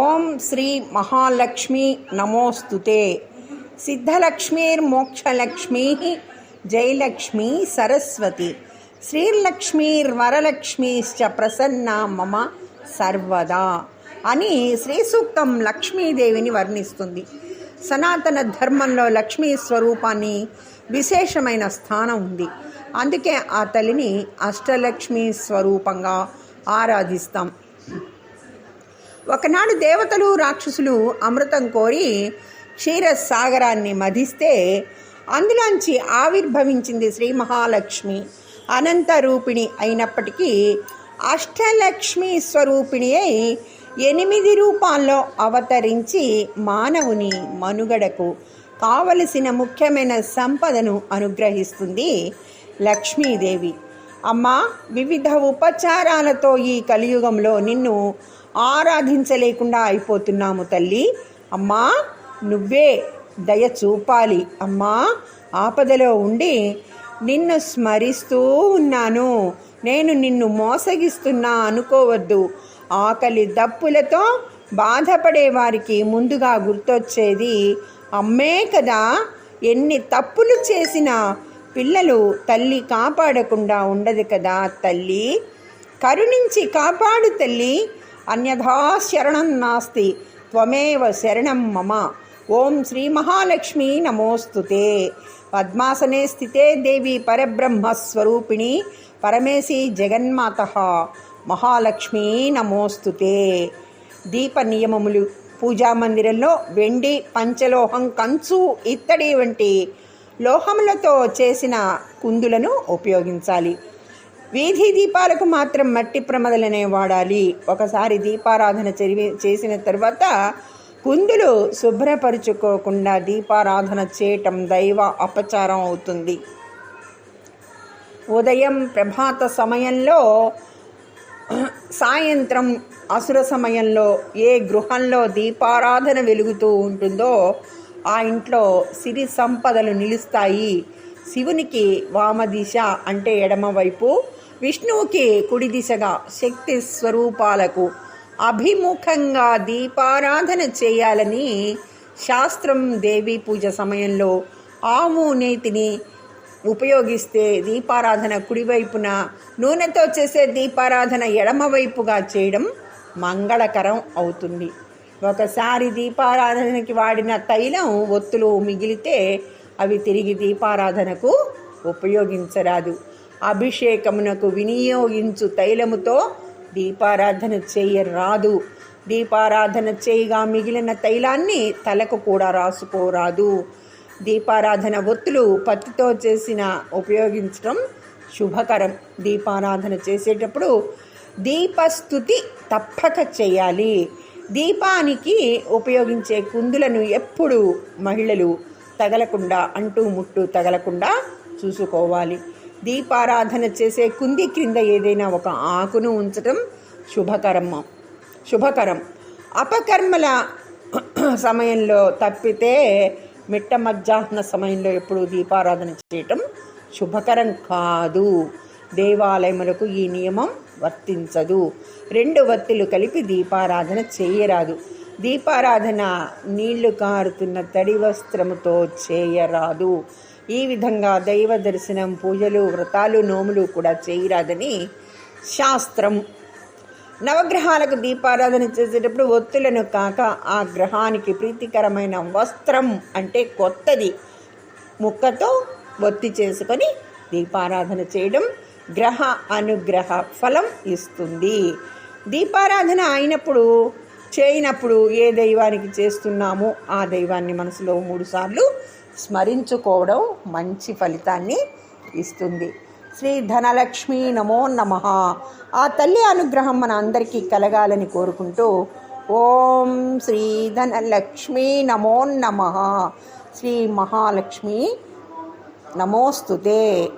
ఓం శ్రీ మహాలక్ష్మి నమోస్తుతే. సిద్ధలక్ష్మీర్మోక్షలక్ష్మీ జయలక్ష్మి సరస్వతి. శ్రీలక్ష్మీర్వరలక్ష్మీశ్చ ప్రసన్న మమ సర్వదా అని శ్రీ సూక్తం లక్ష్మీదేవిని వర్ణిస్తుంది. సనాతన ధర్మంలో లక్ష్మీ స్వరూపాన్ని విశేషమైన స్థానం ఉంది. అందుకే ఆ తల్లిని అష్టలక్ష్మి స్వరూపంగా ఆరాధిస్తాం. ఒకనాడు దేవతలు రాక్షసులు అమృతం కోరి క్షీరసాగరాన్ని మధిస్తే అందులోంచి ఆవిర్భవించింది శ్రీ మహాలక్ష్మి. అనంత రూపిణి అయినప్పటికీ అష్టలక్ష్మి స్వరూపిణి అయి ఎనిమిది రూపాల్లో అవతరించి మానవుని మనుగడకు కావలసిన ముఖ్యమైన సంపదను అనుగ్రహిస్తుంది లక్ష్మీదేవి. అమ్మా వివిధ ఉపచారాలతో ఈ కలియుగంలో నిన్ను ఆరాధించలేకుండా అయిపోతున్నాము తల్లి. అమ్మా నువ్వే దయ చూపాలి. అమ్మా ఆపదలో ఉండి నిన్ను స్మరిస్తూ ఉన్నాను. నేను నిన్ను మోసగిస్తున్నా అనుకోవద్దు. ఆకలి దప్పులతో బాధపడే వారికి ముందుగా గుర్తొచ్చేది అమ్మే కదా. ఎన్ని తప్పులు చేసినా పిల్లలు తల్లి కాపాడకుండా ఉండదు కదా తల్లి? కరుణించి కాపాడు తల్లి. అన్యథా శరణం నాస్తి. త్వమేవ శరణం మమ. ఓం శ్రీ మహాలక్ష్మి నమోస్తుతే. పద్మాసనే స్థితే దేవి పరబ్రహ్మస్వరూపిణి పరమేశి జగన్మాత. మహాలక్ష్మి నమోస్తుతే. దీప నియమములు పూజా మందిరంలో వెండి పంచలోహం కంచు ఇత్తడి వంటి లోహములతో చేసిన కుందులను ఉపయోగించాలి. వీధి దీపాలకు మాత్రం మట్టి ప్రమదలనే వాడాలి. ఒకసారి దీపారాధన చెరివి చేసిన తర్వాత కుందులు శుభ్రపరుచుకోకుండా దీపారాధన చేయటం దైవ అపచారం అవుతుంది. ఉదయం ప్రభాత సమయంలో సాయంత్రం అసుర సమయంలో ఏ గృహంలో దీపారాధన వెలుగుతూ ఉంటుందో ఆ ఇంట్లో సిరి సంపదలు నిలుస్తాయి. శివునికి వామదిశ అంటే ఎడమవైపు విష్ణువుకి కుడి దిశగా శక్తి స్వరూపాలకు అభిముఖంగా దీపారాధన చేయాలని శాస్త్రం దేవీ పూజ సమయంలో ఆవు నేతిని ఉపయోగిస్తే దీపారాధన కుడివైపున నూనెతో చేసే దీపారాధన ఎడమవైపుగా చేయడం మంగళకరం అవుతుంది. ఒకసారి దీపారాధనకి వాడిన తైలం ఒత్తులు మిగిలితే అవి తిరిగి దీపారాధనకు ఉపయోగించరాదు. అభిషేకమునకు వినియోగించు తైలముతో దీపారాధన చేయరాదు. దీపారాధన చేయగా మిగిలిన తైలాన్ని తలకు కూడా రాసుకోరాదు. దీపారాధన ఒత్తులు పత్తితో చేసిన ఉపయోగించడం శుభకరం. దీపారాధన చేసేటప్పుడు దీపస్థుతి తప్పక చేయాలి. దీపానికి ఉపయోగించే కుందులను ఎప్పుడు మహిళలు తగలకుండా అంటూ ముట్టు తగలకుండా చూసుకోవాలి. దీపారాధన చేసే కుంది క్రింద ఏదైనా ఒక ఆకును ఉంచటం శుభకరం. శుభకరం. అపకర్మల సమయంలో తప్పితే మిట్ట మధ్యాహ్న సమయంలో ఎప్పుడు దీపారాధన చేయటం శుభకరం కాదు. దేవాలయములకు ఈ నియమం వర్తించదు. రెండు వత్తులు కలిపి దీపారాధన చేయరాదు. దీపారాధన నీళ్ళు కారుతున్న తడి వస్త్రముతో చేయరాదు. ఈ విధంగా దైవ దర్శనం పూజలు వ్రతాలు నోములు కూడా చేయరాదని శాస్త్రం. నవగ్రహాలకు దీపారాధన చేసేటప్పుడు ఒత్తులను కాక ఆ గ్రహానికి ప్రీతికరమైన వస్త్రం అంటే కొత్తది. ముక్కతో ఒత్తి చేసుకొని దీపారాధన చేయడం గ్రహ అనుగ్రహ ఫలం ఇస్తుంది. దీపారాధన అయినప్పుడు చేయనప్పుడు ఏ దైవానికి చేస్తున్నామో ఆ దైవాన్ని మనసులో మూడుసార్లు స్మరించుకోవడం మంచి ఫలితాన్ని ఇస్తుంది. శ్రీ ధనలక్ష్మి నమో నమ. ఆ తల్లి అనుగ్రహం మన అందరికీ కలగాలని కోరుకుంటూ ఓం శ్రీ ధనలక్ష్మి నమో నమ. శ్రీ మహాలక్ష్మి నమోస్తుతే.